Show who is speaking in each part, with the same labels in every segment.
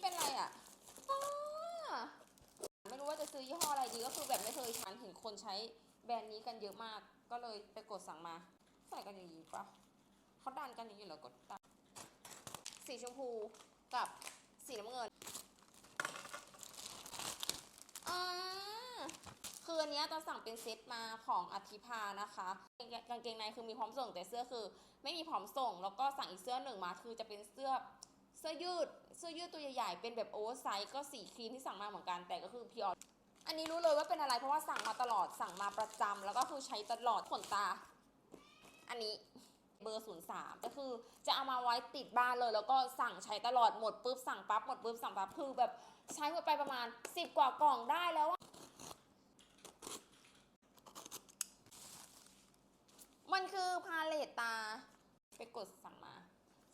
Speaker 1: เป็นอะไรอะไม่รู้ว่าจะซื้อยี่ห้ออะไรดีก็คือแบบไม่เคยฉันเห็นคนใช้แบรนด์นี้กันเยอะมาก ก็เลยไปกดสั่งมา ใส่กันอย่างนี้ปะเขาดันกันอย่างนี้เหรอกดดันสีชมพูกับสีน้ำเงินอ่าคืออันนี้จะสั่งเป็นเซตมาของอธิพานะคะกางเกงในคือมีพร้อมส่งแต่เสื้อคือ ไม่มีพร้อมส่ง แล้วก็สั่งอีกเสื้อหนึ่งมาคือจะเป็นเสื้อ เสื้อยืดเสื้อยืดตัวใหญ่ๆเป็นแบบโอเวอร์ไซส์ก็สีครีมที่สั่งมาเหมือนกันแต่ก็คือพิอออันนี้รู้เลยว่าเป็นอะไรเพราะว่าสั่งมาตลอดสั่งมาประจำแล้วก็คือใช้ตลอดขนตา อันนี้เบอร์ 03 ก็คือจะเอามาไว้ติดบ้านเลย แล้วก็สั่งใช้ตลอดหมดปุ๊บสั่งปั๊บหมดปุ๊บสั่งปั๊บคือแบบใช้หมดไปประมาณ 10 กว่ากล่องได้แล้วมันคือพาเลตตา ไปกดสั่งมา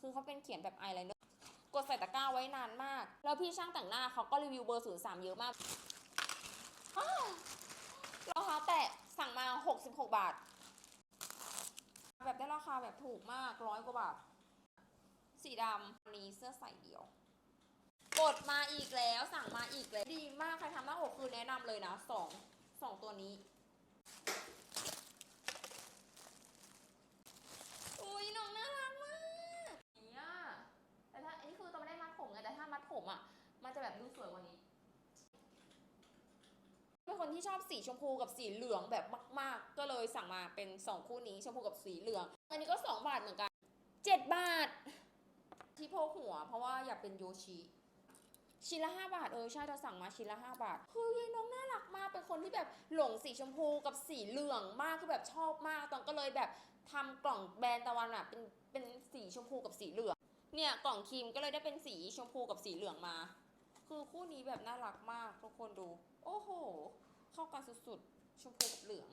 Speaker 1: คือเขาเป็นเขียนแบบไอไลเนอร์ กดใส่ตะกร้าไว้นานมาก แล้วพี่ช่างแต่งหน้าเขาก็รีวิวเบอร์03เยอะมากอ้าวรองเท้าแตะสั่งมา 66 บาท แบบได้ราคาแบบถูกมากร้อยกว่าบาท สีดำนนี้เสื้อใส่เดียว กดมาอีกแล้วสั่งมาอีกแล้ว ดีมากใครทำหน้าอกคือแนะนำเลยนะสองสองตัวนี้ อุ้ยน้องน่ารักมากเนี่ยแต่ถ้าอันนี้คือตอนไม่ได้มัดผมไงแต่ถ้ามัดผมอะ บดูสวยกว่านี้ เป็นคนที่ชอบสีชมพูกับสีเหลืองแบบมาก ๆ ก็เลยสั่งมาเป็นสองคู่นี้ชมพูกับสีเหลือง อันนี้ก็สองบาทเหมือนกันเจ็ดบาท ที่โพกหัว เพราะว่าอยากเป็นโยชิชิ้นละห้าบาท เออใช่เราสั่งมาชิ้นละห้าบาทคือยายน้องน่ารักมากเป็นคนที่แบบหลงสีชมพูกับสีเหลืองมากคือแบบชอบมาก ตอนก็เลยแบบทำกล่องแบรนด์ตะวันอะเป็นเป็นสีชมพูกับสีเหลือง เนี่ยกล่องครีมก็เลยได้เป็นสีชมพูกับสีเหลืองมา คือคู่นี้แบบน่ารักมากทุกคนดู โอ้โห เข้ากันสุดๆ ชมพูกับเหลือง